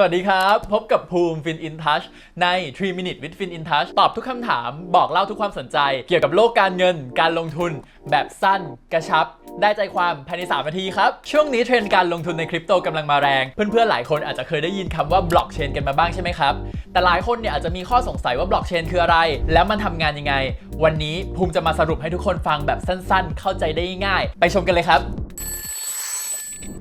สวัสดีครับ พบกับภูมิฟินอินทัชใน 3 Minute with Fin in Touch ตอบทุกคำถามบอกเล่าทุกความสนใจ เกี่ยวกับโลกการเงิน การลงทุน แบบสั้น กระชับ ได้ใจความภายใน 3 นาทีครับ ช่วงนี้เทรนด์การลงทุนในคริปโตกำลังมาแรง เพื่อนๆ หลายคนอาจจะเคยได้ยินคำว่าบล็อกเชนกันมาบ้างใช่ไหมครับ แต่หลายคนเนี่ยอาจจะมีข้อสงสัยว่าบล็อกเชนคืออะไร แล้วมันทำงานยังไง วันนี้ภูมิจะมาสรุปให้ทุกคนฟังแบบสั้น ๆ เข้าใจได้ง่าย ไปชมกันเลยครับ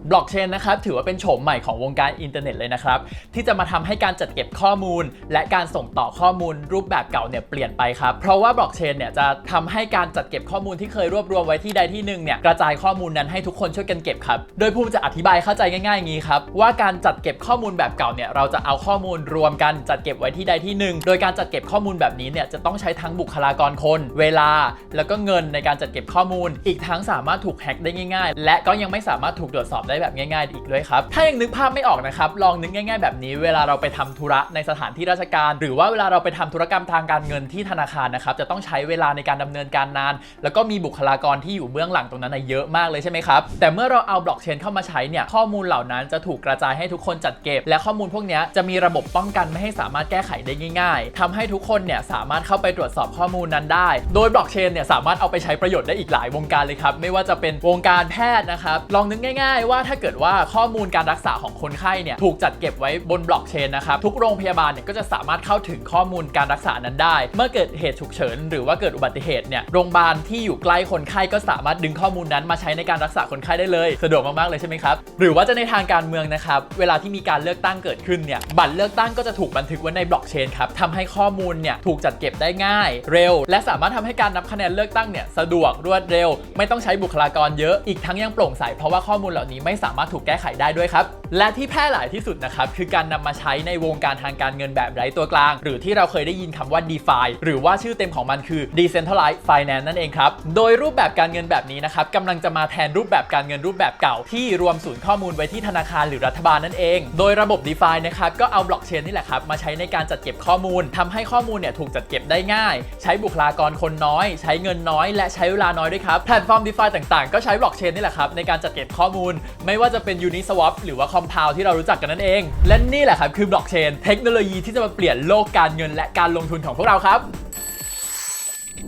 บล็อกเชนนะครับถือว่าเป็นโฉมใหม่ของวงการอินเทอร์เน็ตเลยนะครับ ที่จะมาทำให้การจัดเก็บข้อมูล และการส่งต่อข้อมูลรูปแบบเก่าเนี่ยเปลี่ยนไปครับ เพราะว่าบล็อกเชนเนี่ยจะทำให้การจัดเก็บข้อมูลที่เคยรวบรวมไว้ที่ใดที่หนึ่งเนี่ยกระจายข้อมูลนั้นให้ทุกคนช่วยกันเก็บครับโดยภูมิจะอธิบายเข้าใจง่ายๆอย่างนี้ครับว่าการจัดเก็บข้อมูลแบบเก่าเนี่ยเราจะเอาข้อมูลรวมกันจัดเก็บไว้ที่ใดที่หนึ่งโดยการจัดเก็บข้อมูลแบบนี้เนี่ยจะต้องใช้ทั้งบุคลากรคน เวลา แล้วก็เงินในการจัดเก็บข้อมูล อีกทั้งสามารถถูกแฮ็กได้ง่าย ๆ และก็ยังไม่สามารถถูกตรวจสอบได้แบบง่ายๆ อีกด้วยครับ ถ้ายังนึกภาพไม่ออกนะครับ ลองนึกง่าย ๆ แบบนี้ เวลาเราไปทำธุระในสถานที่ราชการ หรือว่าเวลาเราไปทำธุรกรรมทางการเงินที่ธนาคารนะครับ จะต้องใช้เวลาในการดำเนินการนาน แล้วก็มีบุคลากรที่อยู่เบื้องหลังตรงนั้นนเยอะมากเลยใช่ไหมครับ แต่เมื่อเราเอาบล็อกเชนเข้ามาใช้เนี่ย ข้อมูลเหล่านั้นจะถูกกระจายให้ทุกคนจัดเก็บ และข้อมูลพวกนี้จะมีระบบป้องกันไม่ให้สามารถแก้ไขได้ง่ายๆทำให้ทุกคนเนี่ยสามารถเข้าไปตรวจสอบข้อมูลนั้นได้ โดยบล็อกเชนเนี่ยสามารถเอาไปใช้ประโยชน์ได้อีกหลายวงการเลยครับ ไม่ว่าจะเป็นวงการแพทย์นะครับ ลองนึกง่าย ๆ ว่าถ้าเกิดว่าข้อมูลการรักษาของคนไข้เนี่ยถูกจัดเก็บไว้บนบล็อกเชนนะครับทุกโรงพยาบาลเนี่ยก็จะสามารถเข้าถึงข้อมูลการรักษานั้นได้ เมื่อเกิดเหตุฉุกเฉิน หรือว่าเกิดอุบัติเหตุเนี่ยโรงพยาบาลที่อยู่ใกล้คนไข้ก็สามารถดึงข้อมูลนั้นมาใช้ในการรักษาคนไข้ได้เลย สะดวกมากๆเลยใช่ไหมครับหรือว่าจะในทางการเมืองนะครับเวลาที่มีการเลือกตั้งเกิดขึ้นเนี่ยบัตรเลือกตั้งก็จะถูกบันทึกไว้ในบล็อกเชนครับทำให้ข้อมูลเนี่ยถูกจัดเก็บได้ง่าย เร็ว และสามารถทำให้การนับคะแนนเลือกตั้งเนี่ยสะดวกรวดเร็ว ไม่ต้องใช้บุคลากรเยอะอีกทั้งยังโปร่งใสเพราะว่าข้อมูลเหล่านี้ไม่สามารถถูกแก้ไขได้ด้วยครับ และที่แพร่หลายที่สุดนะครับคือการนำมาใช้ในวงการทางการเงินแบบไร้ตัวกลาง หรือที่เราเคยได้ยินคำว่า DeFi หรือว่าชื่อเต็มของมันคือ Decentralized Finance นั่นเองครับ โดยรูปแบบการเงินแบบนี้นะครับกำลังจะมาแทนรูปแบบการเงินรูปแบบเก่า ที่รวมศูนย์ข้อมูลไว้ที่ธนาคารหรือรัฐบาลนั่นเอง โดยระบบ DeFi นะครับก็เอาบล็อกเชนนี่แหละครับมาใช้ในการจัดเก็บข้อมูลทำให้ข้อมูลเนี่ยถูกจัดเก็บได้ง่าย ใช้บุคลากรคนน้อย ใช้เงินน้อย และใช้เวลาน้อยด้วยครับแพลตฟอร์ม DeFi ต่างๆ ก็ใช้บล็อกเชนนี่แหละครับในการจัดเก็บข้อมูลไม่ว่าจะเป็น Uniswap หรือว่า Compound ที่เรารู้จักกันนั่นเอง และนี่แหละครับคือบล็อกเชนเทคโนโลยีที่จะมาเปลี่ยนโลกการเงินและการลงทุนของพวกเราครับ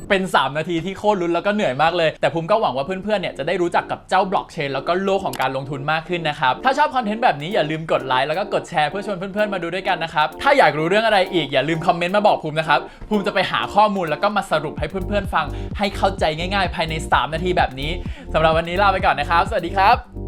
เป็น 3 นาทีที่โคตรลุ้นแล้วก็เหนื่อยมากเลย แต่ภูมิก็หวังว่าเพื่อนๆ เนี่ยจะได้รู้จักกับเจ้าบล็อกเชนแล้วก็โลกของการลงทุนมากขึ้นนะครับ ถ้าชอบคอนเทนต์แบบนี้อย่าลืมกดไลค์แล้วก็กดแชร์เพื่อชวนเพื่อนๆ มาดูด้วยกันนะครับ ถ้าอยากรู้เรื่องอะไรอีกอย่าลืมคอมเมนต์มาบอกภูมินะครับ ภูมิจะไปหาข้อมูลแล้วก็มาสรุปให้เพื่อนๆ ฟัง ให้เข้าใจง่าย ๆ ภายใน 3 นาทีแบบนี้สำหรับวันนี้ลาไปก่อนนะครับ สวัสดีครับ